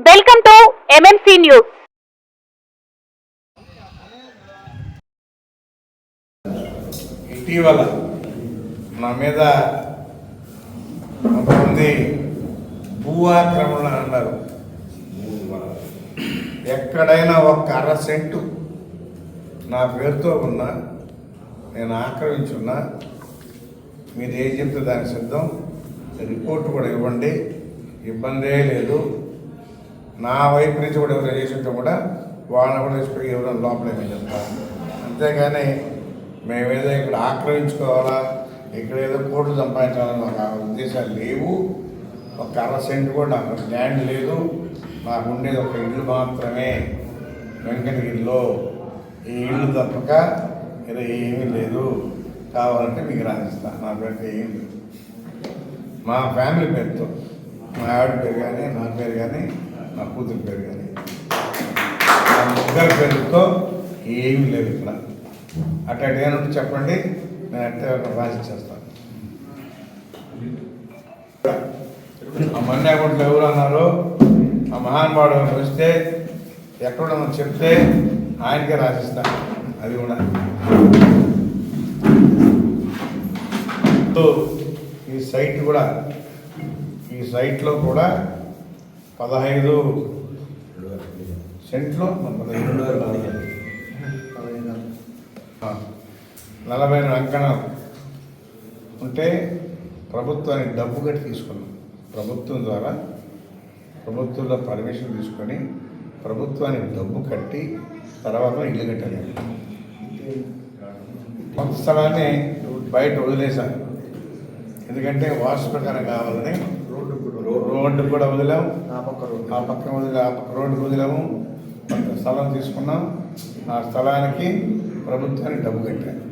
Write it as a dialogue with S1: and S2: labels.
S1: Welcome to MMC news
S2: ఇటీవల నా మీద కొంతమంది భూ ఆక్రమణ అన్నారు. ఎక్కడైనా ఒక్క అర సెంటు నా పేరుతో ఉన్నా నేను ఆక్రమించున్నా మీరు ఏం చెప్తే దానికి సిద్ధం? రిపోర్ట్ కూడా ఇవ్వండి. ఇబ్బందే లేదు. నా వైపు నుంచి కూడా ఎవరైనా చేసి ఉంటే కూడా వాళ్ళని కూడా తీసుకుని ఎవరైనా లోపలే చెప్తాను అంతేగాని మేమేదో ఇక్కడ ఆక్రమించుకోవాలా ఇక్కడ ఏదో కోట్లు సంపాదించాలని ఒక ఉద్దేశాలు లేవు. ఒక అర సెంట్ కూడా నాకు ల్యాండ్ లేదు. నాకు ఉండేది ఒక ఇల్లు మాత్రమే. వెంకటగిరిలో ఈ ఇల్లు తప్పక ఇలా ఏమీ లేదు. కావాలంటే మీకు రాసిస్తా. నా పేరుతో ఏం లేదు. మా ఫ్యామిలీ పేరుతో. మా ఆవిడ పేరు కానీ నా పేరు కానీ నా కూతురు పేరు కానీ నా ముగ్గురు పేరుతో ఏమీ లేదు ఇక్కడ. అట్లాంటి ఏమంటే చెప్పండి నేను అట్టే రాసి చేస్తాను ఆ మన్నే ఎవరు అన్నారు ఆ మహానుభావుడు వస్తే ఎక్కడ చెప్తే ఆయనకే రాసిస్తాను అది కూడా. ఈ సైట్ కూడా ఈ సైట్లో కూడా పదహైదు. సెంట్లు? పదహైదు. నలభై అంకణం ఉంటే ప్రభుత్వానికి డబ్బు కట్టి తీసుకున్నాం. ప్రభుత్వం ద్వారా ప్రభుత్వంలో పర్మిషన్ తీసుకొని ప్రభుత్వానికి డబ్బు కట్టి తర్వాత ఇల్లు కట్టాలి. కొంత స్థలాన్ని బయట వదిలేశాను ఎందుకంటే వాస్తు ప్రకారం కావాలని రోడ్డు కూడా వదిలాం.
S3: ఆ పక్క రోడ్డు.
S2: ఆ పక్క వదిలే ఆ పక్క రోడ్డు వదిలాము. స్థలం తీసుకున్నాం. ఆ స్థలానికి ప్రభుత్వానికి డబ్బు కట్టాను